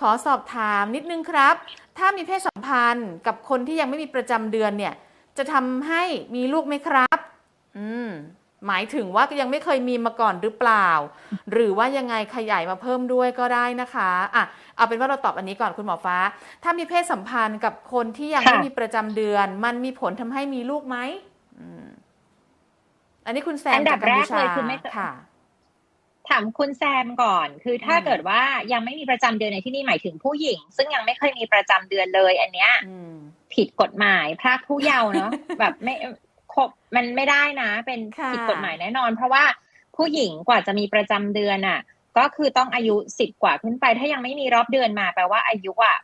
ขอสอบถามนิดนึงครับ ถ้ามีเพศสัมพันธ์กับคนที่ยังไม่มีประจำเดือนเนี่ย จะทำให้มีลูกไหมครับ อืม หมายถึงว่ายังไม่เคยมีมาก่อนหรือเปล่า หรือว่ายังไงขยายมาเพิ่มด้วยก็ได้นะคะอะเอาเป็นว่าเราตอบอันนี้ก่อนคุณหมอฟ้า ถ้ามีเพศสัมพันธ์กับคนที่ยังค่ะไม่มีประจำเดือน มันมีผลทำให้มีลูกไหมอืมอันนี้คุณแซมอันดับจากกัมพูชาแรกเลยคือไม่ค่ะ ถามคุณแซมก่อน คือถ้าอืมเกิดว่ายังไม่มีประจำเดือนในที่นี่หมายถึงผู้หญิง ซึ่งยังไม่เคยมีประจำเดือนเลย อันเนี้ยอืมผิดกฎหมายพรากผู้เยาว์เนาะแบบไม่ครบมันไม่ได้นะ เป็นค่ะผิดกฎหมายแน่นอน เพราะว่าผู้หญิงกว่าจะมีประจำเดือนอะ ก็คือต้องอายุสิบกว่าขึ้นไป ถ้ายังไม่มีรอบเดือนมาแปลว่าอายุอะ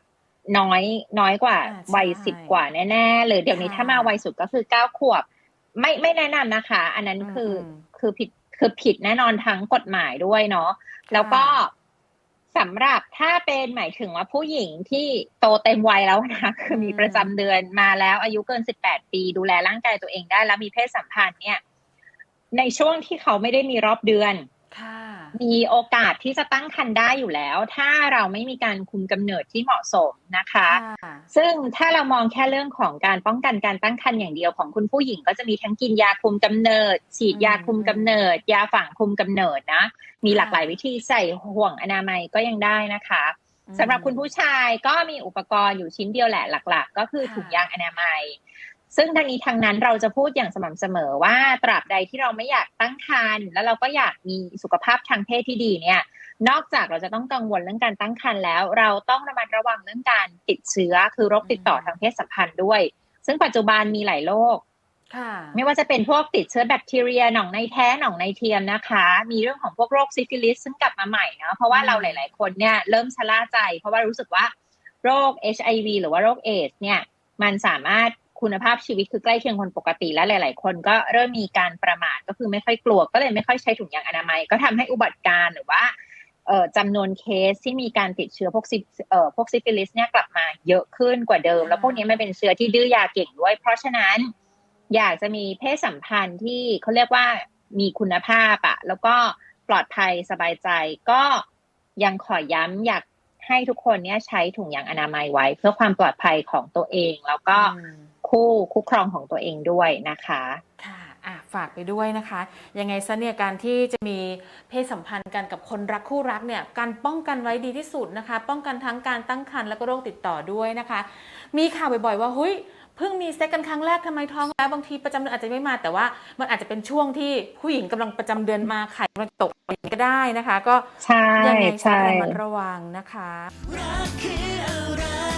น้อยน้อยกว่าอ่าใช่วัยสิบกว่าแน่ๆเลยเดี๋ยวนี้ค่ะถ้ามาวัยสุดก็คือเก้าขวบ ไม่ไม่แนะนำนะคะ อันนั้นคืออมคือผิด คือผิดแน่นอนทั้งกฎหมายด้วยเนาะแล้วก็สำหรับถ้าเป็นหมายถึงว่าผู้หญิงที่โตเต็มวัยแล้วนะคือมีอืมประจำเดือนมาแล้วอายุเกิน18ปี ดูแลร่างกายตัวเองได้ แล้วมีเพศสัมพันธ์เนี่ย ในช่วงที่เขาไม่ได้มีรอบเดือนค่ะมีโอกาสที่จะตั้งครรภ์ได้อยู่แล้ว ถ้าเราไม่มีการคุมกำเนิดที่เหมาะสมนะคะค่ะ ซึ่งถ้าเรามองแค่เรื่องของการป้องกันการตั้งครรภ์อย่างเดียวของคุณผู้หญิงก็จะมีทั้งกินยาคุมกำเนิด ฉีดยาคุมกำเนิด ยาฝังคุมกำเนิดนะ มีหลากหลายวิธีใส่ห่วงอนามัยก็ยังได้นะคะสำหรับคุณผู้ชายก็มีอุปกรณ์อยู่ชิ้นเดียวแหละหลัก ๆ ก็คือค่ะถุงยางอนามัย ซึ่งทางนี้ทางนั้นเราจะพูดอย่างสม่ำเสมอว่าตราบใดที่เราไม่อยากตั้งครรภ์แล้วเราก็อยากมีสุขภาพทางเพศที่ดีเนี่ย นอกจากเราจะต้องกังวลเรื่องการตั้งครรภ์แล้ว เราต้องระมัดระวังเรื่องการติดเชื้อคือโรคติดต่อทางเพศสัมพันธ์ด้วย ซึ่งปัจจุบันมีหลายโรคค่ะไม่ว่าจะเป็นพวกติดเชื้อแบคทีเรียหนองในแท้หนองในเทียมนะคะ มีเรื่องของพวกโรคซิฟิลิสซึ่งกลับมาใหม่นะเพราะว่าอืมเราหลาย ๆ คนเนี่ยเริ่มชะล่าใจ เพราะว่ารู้สึกว่าโรค HIV หรือว่าโรคเอดส์เนี่ย มันสามารถคุณภาพชีวิตคือใกล้เคียงคนปกติและหลาย ๆ คนก็เริ่มมีการประมาทก็คือไม่ค่อยกลัวก็เลยไม่ค่อยใช้ถุงยางอนามัย ก็ทำให้อุบัติการณ์หรือว่าเอ่อ จำนวนเคสที่มีการติดเชื้อพวกซิเอ่อพวกซิฟิลิสเนี่ยกลับมาเยอะขึ้นกว่าเดิม แล้วพวกนี้มันเป็นเชื้อที่ดื้อยาเก่งด้วย เพราะฉะนั้นอยากจะมีเพศสัมพันธ์ที่เขาเรียกว่ามีคุณภาพอะแล้วก็ปลอดภัยสบายใจก็ยังขอย้ำอยากให้ทุกคนเนี่ยใช้ถุงยางอนามัยไว้ เพื่อความปลอดภัยของตัวเอง แล้วก็อืมคู่คู่ครองของตัวเองด้วยนะคะ ค่ะอะ ฝากไปด้วยนะคะ ยังไงซะเนี่ยการที่จะมีเพศสัมพันธ์กันกับคนรักคู่รักเนี่ยการป้องกันไว้ดีที่สุดนะคะ ป้องกันทั้งการตั้งครรภ์แล้วก็โรคติดต่อด้วยนะคะ มีข่าวบ่อยๆว่าเฮ้ยเพิ่งมีเซ็กกันครั้งแรกทำไมท้องแล้วบางทีประจำเดือนอาจจะไม่มาแต่ว่ามันอาจจะเป็นช่วงที่ผู้หญิงกำลังประจำเดือนมาไข่กำลังตกอะไรอย่างนี้ก็ได้นะคะ ก็ใช่ยังไงซะใช่ระมัดระวังนะคะรักคือ